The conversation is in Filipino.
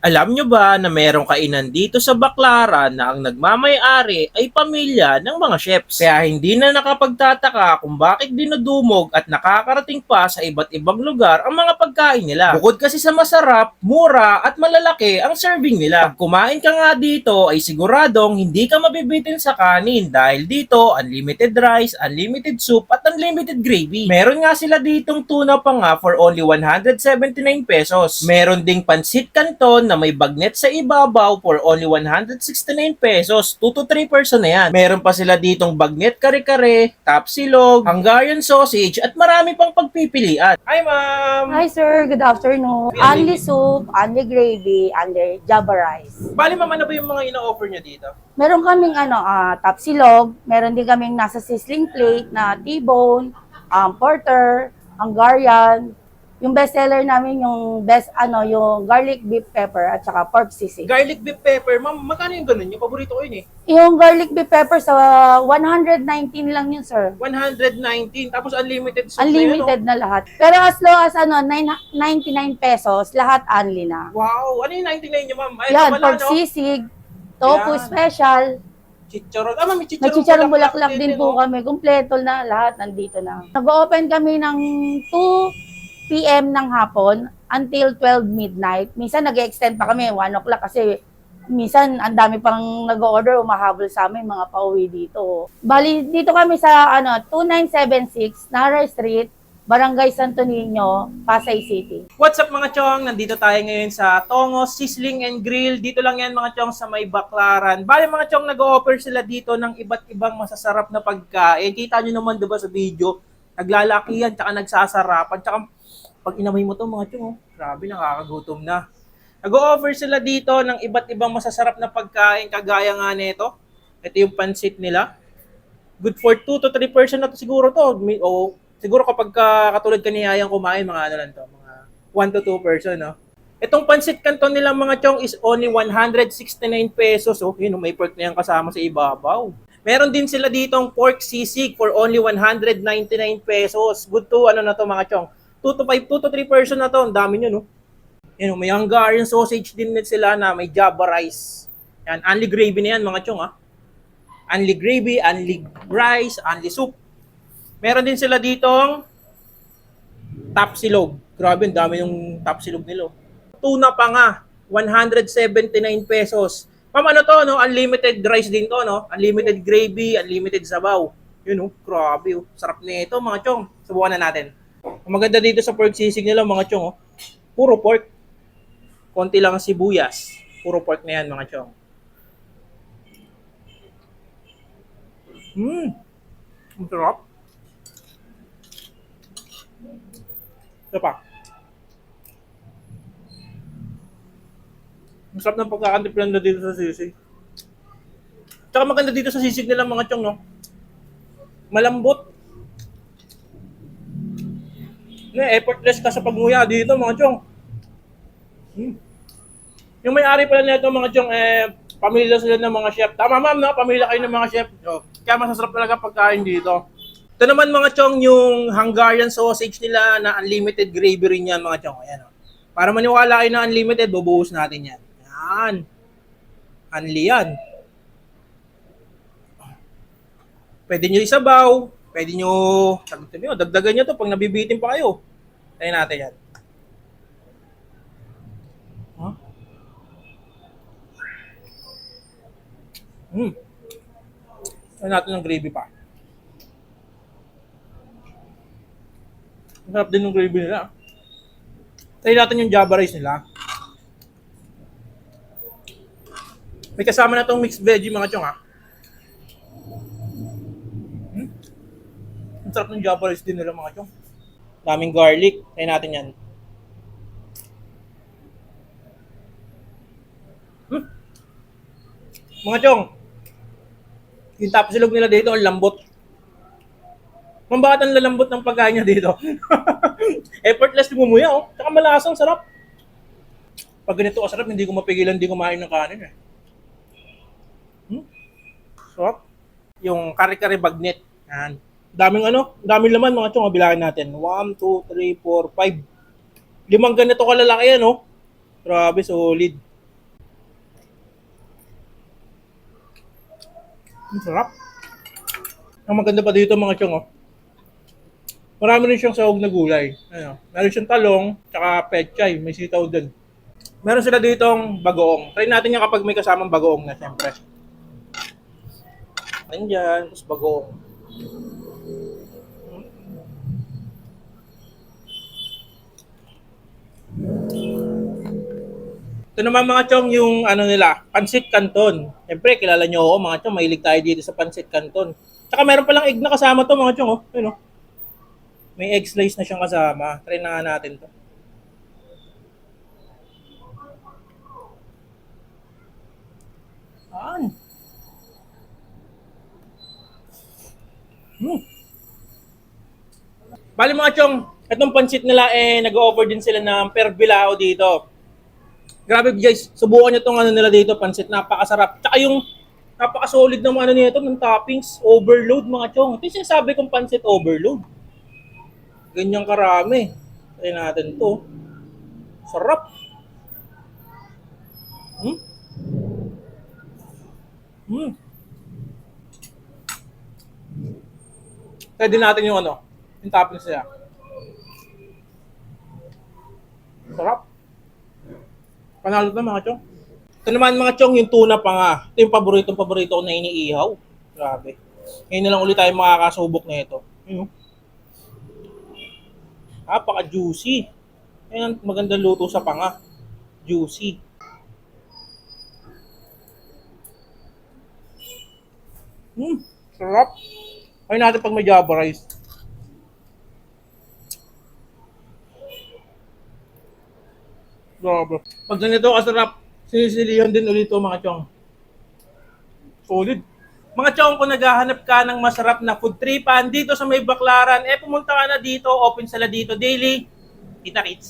Alam nyo ba na merong kainan dito sa Baclaran na ang nagmamay-ari ay pamilya ng mga chefs? Kaya hindi na nakapagtataka kung bakit dinudumog at nakakarating pa sa iba't ibang lugar ang mga pagkain nila. Bukod kasi sa masarap, mura at malalaki ang serving nila. Pag kumain ka nga dito ay siguradong hindi ka mabibitin sa kanin dahil dito unlimited rice, unlimited soup at unlimited gravy. Meron nga sila ditong tuna pa nga for only 179 pesos. Meron ding pansit canton na may bagnet sa ibabaw for only 169 pesos. 2 to 3 person na yan. Meron pa sila ditong bagnet kare-kare, tapsilog, Hungarian sausage at marami pang pagpipilian. Hi ma'am! Hi sir, good afternoon. Only soup, only gravy, only java rice. Bali ma'am, ano ba yung mga ina-offer niyo dito? Meron kaming ano, ah, tapsilog, meron din kaming nasa sizzling plate na T-bone, um, porter, Hungarian. Yung best seller namin yung best ano, yung garlic beef pepper at saka pork sisig. Garlic beef pepper, ma'am, magkano yung ganun? Yung paborito ko yun eh. Yung garlic beef pepper sa 119 lang yun sir. 119, tapos unlimited soup Unlimited na na lahat. Pero as low as ano, 9 99 pesos, lahat only na. Wow, ano yung 99 niyo ma'am? Ay, Yan, pork no? sisig, tofu Yan. special, Chicharon. Ah, ma'am, may chicharon, Nagchicharon bulaklak din no? po kami. Kumpleto na lahat. Nandito na. Nag-open kami ng 2 p.m. ng hapon until 12 midnight. Minsan nag-extend pa kami 1 o'clock kasi minsan ang dami pang nag-order umahabol sa amin mga pauwi dito. Bali dito kami sa ano 2976 Nara Street, Barangay Santo Niño, Pasay City. What's up mga chong? Nandito tayo ngayon sa Tongos Sizzling and Grill. Dito lang yan mga chong sa may Baklaran. Bali mga chong nag-offer sila dito ng iba't ibang masasarap na pagkain. Kita nyo naman diba sa video, naglalaki yan, tsaka nagsasarapan. Tsaka pag inamoy mo to mga chong, oh, grabe nakakagutom na. Nag-offer sila dito ng iba't ibang masasarap na pagkain kagaya nga nito. Ito yung pansit nila. Good for 2 to 3 person na to siguro to. O siguro kapag ka, katulad kaniyayang kumain, mga ano lang to, mga 1 to 2 person, no? Itong pansit canton nilang mga chong is only 169 pesos. Oh, yun, oh, may pork na yan kasama sa ibabaw. Meron din sila ditong pork sisig for only 199 pesos. Good to, ano na to mga chong. 2 to 5, 2 to 3 person na to. Ang dami nyo, no? Yan, oh, may Hungarian sausage din sila na may java rice. Yan, only gravy na yan mga chong, ah. Only gravy, only rice, only soup. Meron din sila ditong tapsilog. Grabe, ang dami yung tapsilog nila. oh. Tuna pa nga, 179 pesos. Ma'am, ano to, no? Unlimited rice din to, no? Unlimited gravy, unlimited sabaw. Yun, oh. Grabe, oh. Sarap nito, mga chong. Subukan na natin. Ang maganda dito sa pork sisig nila, mga chong, oh. Puro pork. Konti lang ang sibuyas. Puro pork na yan, mga chong. Hmm. Ang sarap. Ito pa. Masarap ng pagkakantiplan na dito sa sisig. Tsaka maganda dito sa sisig nila mga chong, no? Malambot. No, effortless ka sa pagnguya dito mga chong. Hmm. Yung may-ari pala nito mga chong, eh, pamilya sila ng mga chef. Tama ma'am, no? Pamilya kayo ng mga chef. Oh, kaya masasarap talaga pagkain dito. Ito naman mga chong, yung Hungarian sausage nila na unlimited gravy rin yan mga chong. Ayan, oh. Para maniwala kayo na unlimited, bubuhos natin yan. Yan. Unli yan. Pwede nyo isabaw. Pwede nyo, nyo, dagdagan nyo to pag nabibitin pa kayo. Tayo natin yan. Huh? Hmm. Tayo natin ng gravy pa. Ang din ng gravy nila. Try natin yung java rice nila. May kasama na tong mixed veggie mga chong ha. Hmm? Ang sarap ng java rice din nila mga chong. Daming garlic. Try natin yan. Hmm? Mga chong, yung tapsilog nila dito, ang lambot. Ma'am, bakit ang lalambot ng pagkain niya dito? Effortless lumumuya, oh. Tsaka malasang sarap. Pag ganito kasarap, hindi ko mapigilan hindi kumain ng kanin, eh shop, yung kare-kare bagnet. Yan. Daming ano, daming laman mga chong, ah, bilangin natin. 1, 2, 3, 4, 5. Limang ganito kalalaki yan, oh. Grabe, solid. Ang sarap. Ang maganda pa dito mga chong, oh. Marami rin siyang sahog na gulay. Ano, meron siyang talong, tsaka pechay, may sitaw din. Meron sila dito ditong bagoong. Try natin yan kapag may kasamang bagoong na, siyempre. Nandyan, tapos bagoong. Ito naman mga chong yung ano nila, Pansit Canton. Siyempre, kilala nyo ako mga chong, mahilig tayo dito sa Pansit Canton. Tsaka meron palang egg na kasama to mga chong, oh. Ayun, oh. May egg slice na siyang kasama. Try na nga natin to. Saan? Hmm. Bali mga chong, itong pansit nila eh nag-offer din sila ng per bilao dito. Grabe guys, subukan nyo itong ano nila dito, pansit, napakasarap. Tsaka yung napaka-solid ng ano nito, ng toppings, overload mga chong. Ito yung sinasabi kong pansit overload. Ganyang karami. Try natin to. Sarap. Hmm? Hmm. Try din natin yung ano, yung toppings nila. Sarap. Panalo na mga chong. Ito naman mga chong, yung tuna pa nga. Ito yung paboritong paborito ko na iniihaw. Grabe. Ngayon na lang ulit tayo makakasubok na ito. Yun, oh. Napaka-juicy. Ayan, magandang luto sa panga. Juicy. Hmm, sarap. Kaya natin pag may java rice. Grabe. Pag ganito kasarap, sinisilihan din ulit mga chong. Solid. Mga chong, kung naghahanap ka ng masarap na food tripan dito sa may Baklaran, eh pumunta ka na dito, open sila dito daily. Kita kits.